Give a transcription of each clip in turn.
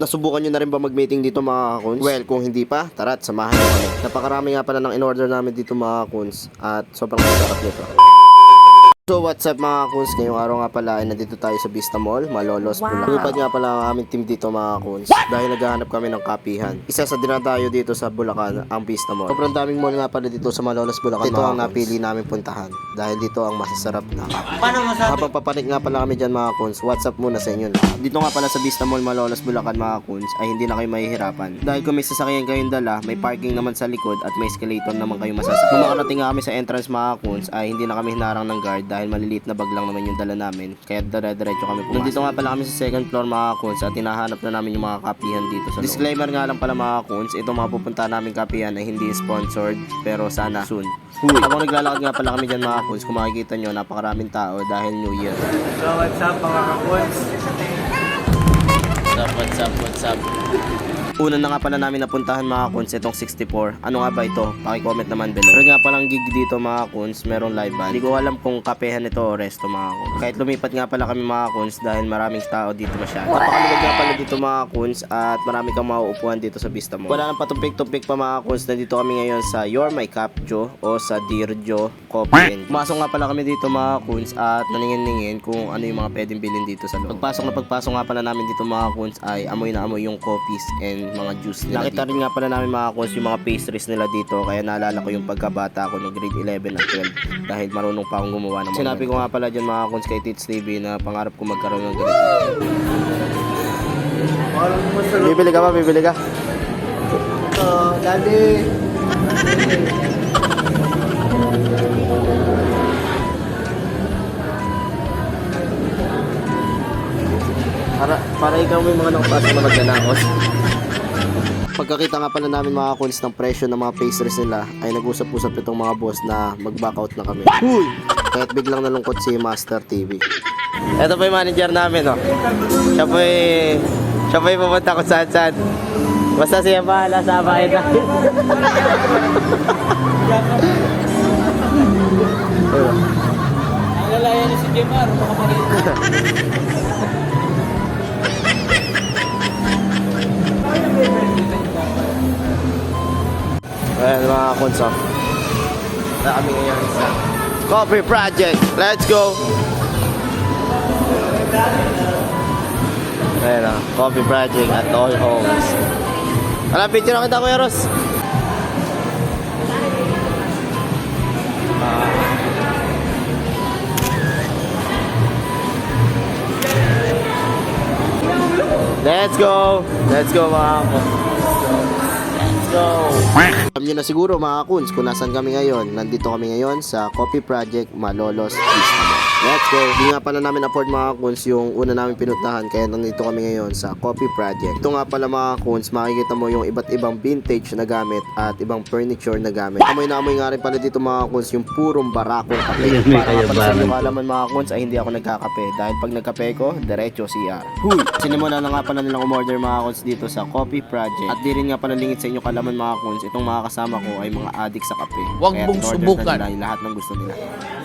Nasubukan nyo na rin ba mag-meeting dito mga kakuns? Well, kung hindi pa, tara at samahan nyo. Napakarami nga pala ng in-order namin dito mga kakuns at sobrang sarap nito. So what's up mga kuns? Ngayong araw nga pala ay nandito tayo sa Vista Mall, Malolos, Bulacan. Lumipad nga pala ang aming team dito mga kuns dahil naghahanap kami ng kapihan. Isa sa dinadayo dito sa Bulacan, ang Vista Mall. Sobrang daming mall nga pala dito sa Malolos, Bulacan. Ito ang napili namin puntahan dahil dito ang masasarap na kape. Habang papanik nga pala kami dyan mga kuns, what's up muna sa inyo lahat. Dito nga pala sa Vista Mall, Malolos, Bulacan mga kuns ay hindi na kayo mahihirapan. Dahil kung may sasakyan kayong dala, may parking naman sa likod at may escalator naman kayo masasakyan. Nung makarating nga kami sa entrance mga kuns ay hindi na kami hinarang ng guard dahil maliliit na bag lang naman yung dala namin. Kaya dire-diretso kami pumasok. Nandito nga pala kami sa second floor mga kuns at hinahanap na namin yung mga kapihan dito sa loob. Disclaimer nga lang pala mga kuns, itong mga pupunta namin kapihan ay hindi sponsored pero sana soon. Habang naglalakad nga pala kami dyan mga kuns, kung makikita nyo, napakaraming tao dahil New Year. So what's up mga kakuns? What's up, what's up, what's up? Una na nga pala namin napuntahan mga kuns itong 64. Ano nga ba ito? Paki-comment naman below. Pero nga palang gig dito mga kuns, merong live band. Hindi ko alam kung kapehan ito o resto mga kuns. Kahit lumipat nga pala kami mga kuns dahil maraming tao dito masyado. Napakaluwag nga pala dito mga kuns at marami kang mauupuan dito sa Vista Mall. Wala nang patumpik-tumpik pa mga kuns. Nandito kami ngayon sa Your My Cup Joe o sa Dear Joe Coffee and Pumasok nga pala kami dito mga kuns at naningin-ningin kung ano yung mga pwedeng bilhin dito sa loob. Pagpasok na pagpasok nga pala namin dito mga kuns ay amoy na amoy yung coffees and mga juice nila Nakita rin nga pala namin mga kuns yung mga pastries nila dito kaya naalala ko yung pagkabata ko no grade 11 at 12 dahil marunong pa akong gumawa ng mga Sinabi ko nga pala dyan mga kuns kay Tits TV na pangarap ko magkaroon ng ganito. Bibili ka ba? Bibili ka? ito. Daddy! Para, para ikaw may mga nakapasok na magnanakos. Pagkakita nga pala namin mga kuns ng presyo ng mga pastries nila ay nag-usap-usap itong mga boss na mag-back out na kami. Huy! Kahit biglang nalungkot si Master TV. Ito po yung manager namin, oh. Siya po yung... Siya po yung pupunta ko saan saan. Basta siya bahala sa bahay namin. Alalayan ni si Jemar, mga mga kunso. Na kami ngayon sa Coffee Project. Let's go! Ayan o, Coffee Project at all homes. Wala, picture na kita Kuya Ros. Ah. Let's go! Let's go mga kunso. Let's go! Alam nyo na siguro mga kuns kung nasan kami ngayon. Nandito kami ngayon sa Coffee Project Malolos Mall. Let's go! Hindi nga pala namin afford mga kuns yung una namin pinuntahan kaya nandito kami ngayon sa Coffee Project. Ito nga pala mga kuns, makikita mo yung iba't ibang vintage na gamit at ibang furniture na gamit. Amoy na amoy nga rin pala dito mga kuns yung purong barakong kape. Para nga pala sa inyo kaalaman mga kuns ay hindi ako nagkakape dahil pag nagkape ko, diretso CR. Huy! Sinimula na nga pala nilang umorder mga kuns dito sa Coffee Project at di rin nga pala lingit sa inyo kaalaman mga kuns itong mga kasama ko ay mga addict sa kape. Huwag Kaya mong subukan. nila yung lahat ng gusto nila.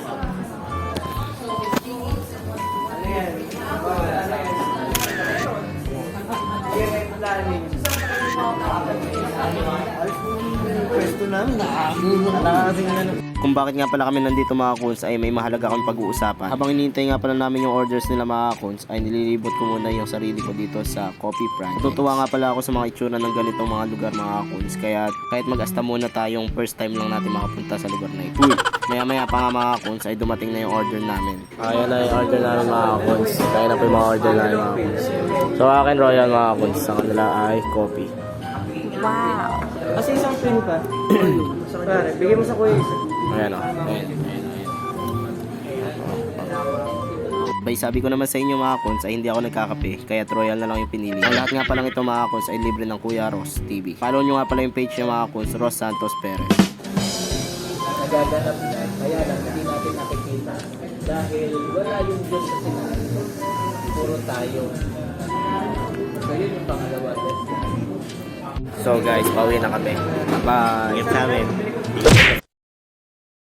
Pwesto namin, nakakasing ano. Kung bakit nga pala kami nandito mga kuns ay may mahalaga kami pag-uusapan. Habang hinihintay nga pala namin yung orders nila mga kuns ay nililibot ko muna yung sarili ko dito sa Coffee Prime. Natutuwa nga pala ako sa mga itsura ng ganitong mga lugar mga kuns kaya kahit mag-asta muna tayong first time lang natin makapunta sa lugar na ito. Uy, maya maya pa nga mga kuns ay dumating na yung order namin. Ayan na yung order namin mga kuns. Kaya na po yung mga order namin mga kuns. So akin royal mga kuns. Sa kanila ay coffee. Kasi isang pin pa. Pare, bigyan mo sa kuya isa. Ayan o. Ayan, ayan, ayan. Bay, sabi ko naman sa inyo mga kons ay hindi ako nagkakape, kaya royal na lang yung pinili. Ang lahat nga palang ito mga kons ay libre ng Kuya Ross TV. Follow nyo nga pala yung page niya mga kons, Ross Santos Perez. Nagaganap na, kaya lang hindi natin nakikita. Dahil wala yung Diyos sa sinabi. Puro tayo. So yun yung pangalawa. So guys, pauwi na kami. Bye! Ingat.